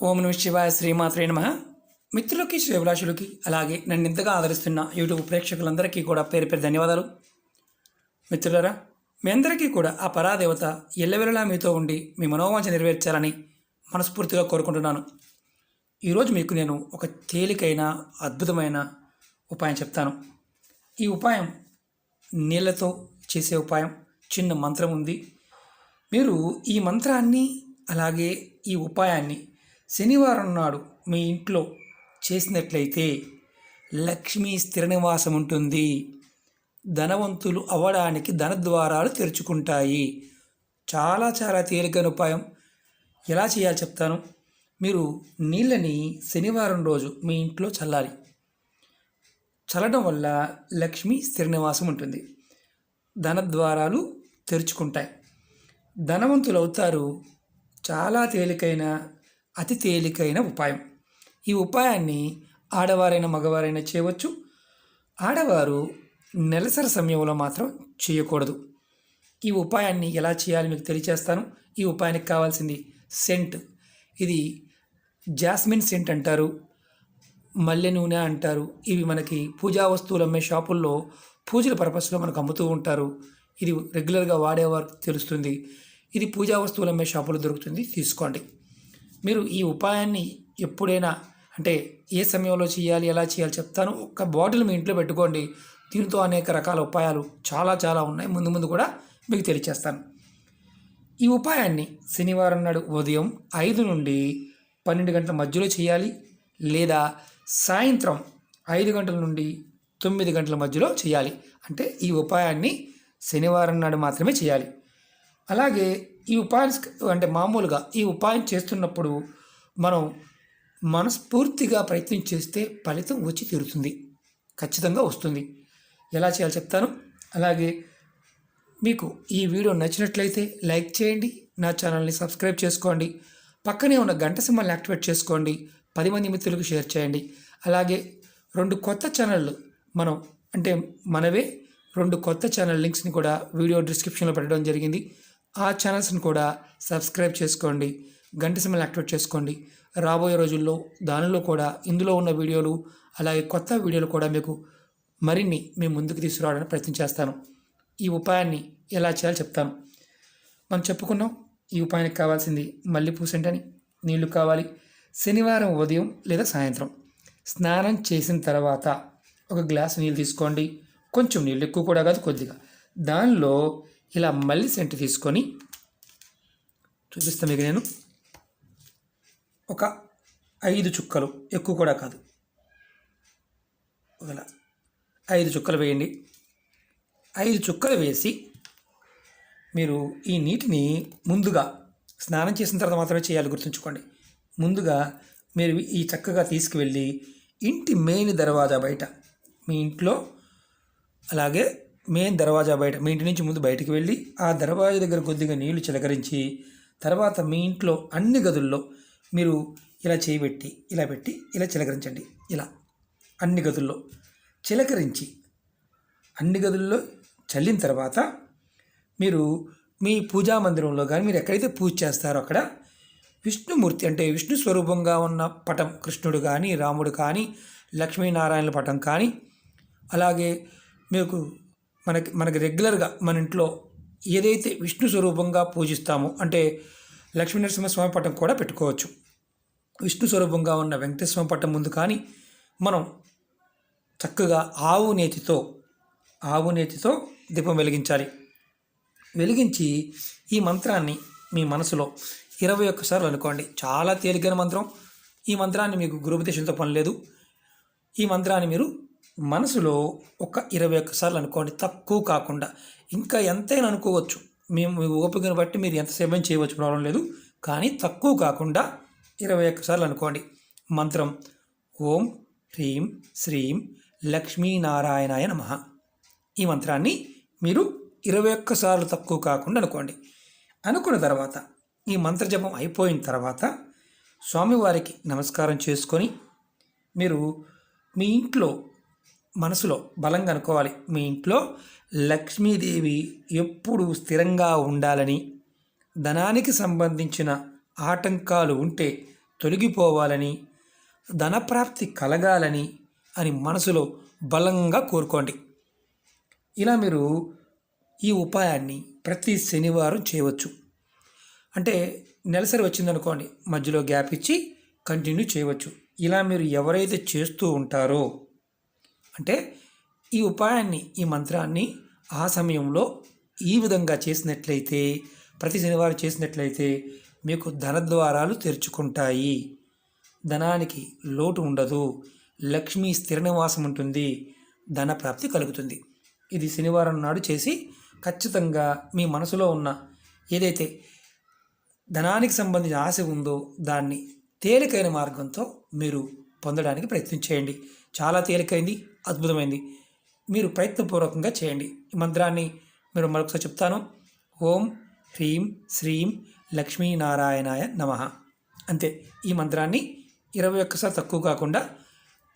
ఓం నమ శివాయ శ్రీమాత్రే నమ. మిత్రులకి శ్రేభిలాషులకి అలాగే నన్ను ఇంతగా ఆదరిస్తున్న యూట్యూబ్ ప్రేక్షకులందరికీ కూడా పేరు పేరు ధన్యవాదాలు. మిత్రులరా మీ అందరికీ కూడా ఆ పరాదేవత ఎల్లవెల్లలా మీతో ఉండి మీ మనోవాంఛ నెరవేర్చాలని మనస్ఫూర్తిగా కోరుకుంటున్నాను. ఈరోజు మీకు నేను ఒక తేలికైన అద్భుతమైన ఉపాయం చెప్తాను. ఈ ఉపాయం నీళ్ళతో చేసే ఉపాయం చిన్న మంత్రం ఉంది. మీరు ఈ మంత్రాన్ని అలాగే ఈ ఉపాయాన్ని శనివారం నాడు మీ ఇంట్లో చేసినట్లయితే లక్ష్మీ స్థిర నివాసం ఉంటుంది. ధనవంతులు అవ్వడానికి ధనద్వారాలు తెరుచుకుంటాయి. చాలా చాలా తేలికైన ఉపాయం. ఎలా చేయాలో చెప్తాను? మీరు నీళ్ళని శనివారం రోజు మీ ఇంట్లో చల్లాలి. చల్లడం వల్ల లక్ష్మి స్థిర నివాసం ఉంటుంది ధనద్వారాలు తెరుచుకుంటాయి. ధనవంతులు అవుతారు. చాలా తేలికైన అతి తేలికైన ఉపాయం. ఈ ఉపాయాన్ని ఆడవారైనా మగవారైనా చేయవచ్చు. ఆడవారు నెలసరి సమయంలో మాత్రం చేయకూడదు. ఈ ఉపాయాన్ని ఎలా చేయాలి మీకు తెలియచేస్తాను. ఈ ఉపాయానికి కావాల్సింది సెంట్. ఇది జాస్మిన్ సెంట్ అంటారు. మల్లె నూనె అంటారు. ఇవి మనకి పూజా వస్తువులు అమ్మే షాపుల్లో పూజల పర్పస్లో మనకు అమ్ముతూ ఉంటారు. ఇది రెగ్యులర్గా వాడేవారు తెలుస్తుంది. ఇది పూజా వస్తువులు అమ్మే షాపులో దొరుకుతుంది. తీసుకోండి. మీరు ఈ ఉపాయాన్ని ఎప్పుడైనా అంటే ఏ సమయంలో చేయాలి ఎలా చేయాలి చెప్తాను. ఒక బాటిల్ మీ ఇంట్లో పెట్టుకోండి. దీనితో అనేక రకాల ఉపాయాలు చాలా చాలా ఉన్నాయి. ముందు ముందు కూడా మీకు తెలియచేస్తాను. ఈ ఉపాయాన్ని శనివారం నాడు ఉదయం ఐదు నుండి పన్నెండు గంటల మధ్యలో చేయాలి లేదా సాయంత్రం ఐదు గంటల నుండి తొమ్మిది గంటల మధ్యలో చేయాలి. అంటే ఈ ఉపాయాన్ని శనివారం నాడు మాత్రమే చేయాలి. అలాగే ఈ ఉపాయం అంటే మామూలుగా ఈ ఉపాయం చేస్తున్నప్పుడు మనం మనస్ఫూర్తిగా ప్రయత్నం చేస్తే ఫలితం వచ్చి తీరుతుంది. ఖచ్చితంగా వస్తుంది. ఎలా చేయాలో చెప్తాను. అలాగే మీకు ఈ వీడియో నచ్చినట్లయితే లైక్ చేయండి. నా ఛానల్ని సబ్స్క్రైబ్ చేసుకోండి. పక్కనే ఉన్న గంట సింబల్ని యాక్టివేట్ చేసుకోండి. పది మంది మిత్రులకు షేర్ చేయండి. అలాగే రెండు కొత్త ఛానళ్ళు మనం అంటే మనవే రెండు కొత్త ఛానల్ లింక్స్ని కూడా వీడియో డిస్క్రిప్షన్లో పెట్టడం జరిగింది. ఆ ఛానల్స్ని కూడా సబ్స్క్రైబ్ చేసుకోండి గంట సింబల్ యాక్టివేట్ చేసుకోండి. రాబోయే రోజుల్లో దానిలో కూడా ఇందులో ఉన్న వీడియోలు అలాగే కొత్త వీడియోలు కూడా మీకు మరిన్ని మేము ముందుకు తీసుకురావడానికి ప్రయత్నం చేస్తాను. ఈ ఉపాయాన్ని ఎలా చేయాలో చెప్తాను. మనం చెప్పుకున్నాం ఈ ఉపాయానికి కావాల్సింది మల్లెపూ సెంటని నీళ్ళు కావాలి. శనివారం ఉదయం లేదా సాయంత్రం. స్నానం చేసిన తర్వాత ఒక గ్లాస్ నీళ్ళు తీసుకోండి. కొంచెం నీళ్ళు ఎక్కువ కూడా కాదు కొద్దిగా. దానిలో ఇలా మళ్ళీ సెంటు తీసుకొని చూపిస్తాను మీకు నేను. ఒక ఐదు చుక్కలు ఎక్కువ కూడా కాదు. ఒకలా ఐదు చుక్కలు వేయండి. ఐదు చుక్కలు వేసి మీరు ఈ నీటిని ముందుగా స్నానం చేసిన తర్వాత మాత్రమే చేయాలి గుర్తుంచుకోండి. ముందుగా మీరు ఈ చక్కగా తీసుకువెళ్ళి ఇంటి మెయిన్ దర్వాజా బయట మీ ఇంట్లో అలాగే మెయిన్ దర్వాజా బయట మీ ఇంటి నుంచి ముందు బయటికి వెళ్ళి ఆ దర్వాజా దగ్గర కొద్దిగా నీళ్ళు చిలకరించి తర్వాత మీ ఇంట్లో అన్ని గదుల్లో మీరు ఇలా చేయబెట్టి ఇలా పెట్టి ఇలా చిలకరించండి. ఇలా అన్ని గదుల్లో చిలకరించి అన్ని గదుల్లో చల్లిన తర్వాత మీరు మీ పూజా మందిరంలో కానీ మీరు ఎక్కడైతే పూజ చేస్తారో అక్కడ విష్ణుమూర్తి అంటే విష్ణు స్వరూపంగా ఉన్న పటం కృష్ణుడు కానీ రాముడు కానీ లక్ష్మీనారాయణల పటం కానీ అలాగే మీకు మనకి మనకి రెగ్యులర్గా మన ఇంట్లో ఏదైతే విష్ణు స్వరూపంగా పూజిస్తామో అంటే లక్ష్మీ నరసింహస్వామి పటం కూడా పెట్టుకోవచ్చు. విష్ణు స్వరూపంగా ఉన్న వెంకటేశ్వర పట్టం ముందు కానీ మనం చక్కగా ఆవు నేతితో ఆవు నేతితో దీపం వెలిగించాలి. వెలిగించి ఈ మంత్రాన్ని మీ మనసులో ఇరవై ఒక్కసార్లు అనుకోండి. చాలా తేలికైన మంత్రం. ఈ మంత్రాన్ని మీకు గురుపదేశంతో పని లేదు ఈ మంత్రాన్ని మీరు మనసులో ఒక ఇరవై ఒక్కసార్లు అనుకోండి తక్కువ కాకుండా. ఇంకా ఎంతైనా అనుకోవచ్చు. మేము ఓపికను బట్టి మీరు ఎంతసేపు చేయవచ్చు ప్రాబ్లం లేదు. కానీ తక్కువ కాకుండా ఇరవై ఒక్కసార్లు అనుకోండి. మంత్రం ఓం హ్రీం శ్రీం లక్ష్మీనారాయణాయ నమ. ఈ మంత్రాన్ని మీరు ఇరవై ఒక్కసార్లు తక్కువ కాకుండా అనుకోండి. అనుకున్న తర్వాత ఈ మంత్రజపం అయిపోయిన తర్వాత స్వామివారికి నమస్కారం చేసుకొని మీరు మీ ఇంట్లో మనసులో బలంగా అనుకోవాలి మీ ఇంట్లో లక్ష్మీదేవి ఎప్పుడు స్థిరంగా ఉండాలని ధనానికి సంబంధించిన ఆటంకాలు ఉంటే తొలగిపోవాలని ధనప్రాప్తి కలగాలని అని మనసులో బలంగా కోరుకోండి. ఇలా మీరు ఈ ఉపాయాన్ని ప్రతి శనివారం చేయవచ్చు. అంటే నెలసరి వచ్చిందనుకోండి మధ్యలో గ్యాప్ ఇచ్చి కంటిన్యూ చేయవచ్చు. ఇలా మీరు ఎవరైతే చేస్తూ ఉంటారో అంటే ఈ ఉపాయాన్ని ఈ మంత్రాన్ని ఆ సమయంలో ఈ విధంగా చేసినట్లయితే ప్రతి శనివారం చేసినట్లయితే మీకు ధనద్వారాలు తెరుచుకుంటాయి. ధనానికి లోటు ఉండదు. లక్ష్మీ స్థిర నివాసం ఉంటుంది. ధన ప్రాప్తి కలుగుతుంది. ఇది శనివారం నాడు చేసి ఖచ్చితంగా మీ మనసులో ఉన్న ఏదైతే ధనానికి సంబంధించిన ఆశ ఉందో దాన్ని తేలికైన మార్గంతో మీరు పొందడానికి ప్రయత్నం చేయండి. చాలా తేలికైంది అద్భుతమైంది. మీరు ప్రయత్నపూర్వకంగా చేయండి. ఈ మంత్రాన్ని మీరు మరొకసారి చెప్తాను. ఓం హ్రీం శ్రీం లక్ష్మీనారాయణాయ నమ. అంతే. ఈ మంత్రాన్ని ఇరవై ఒక్కసారి తక్కువ కాకుండా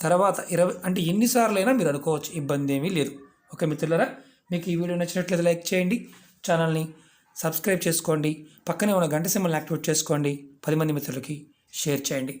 తర్వాత ఇరవై అంటే ఎన్నిసార్లైనా మీరు అనుకోవచ్చు. ఇబ్బంది ఏమీ లేదు. ఓకే మిత్రులరా మీకు ఈ వీడియో నచ్చినట్లయితే లైక్ చేయండి. ఛానల్ని సబ్స్క్రైబ్ చేసుకోండి. పక్కనే ఉన్న గంట సింబల్ని యాక్టివేట్ చేసుకోండి. పది మంది మిత్రులకి షేర్ చేయండి.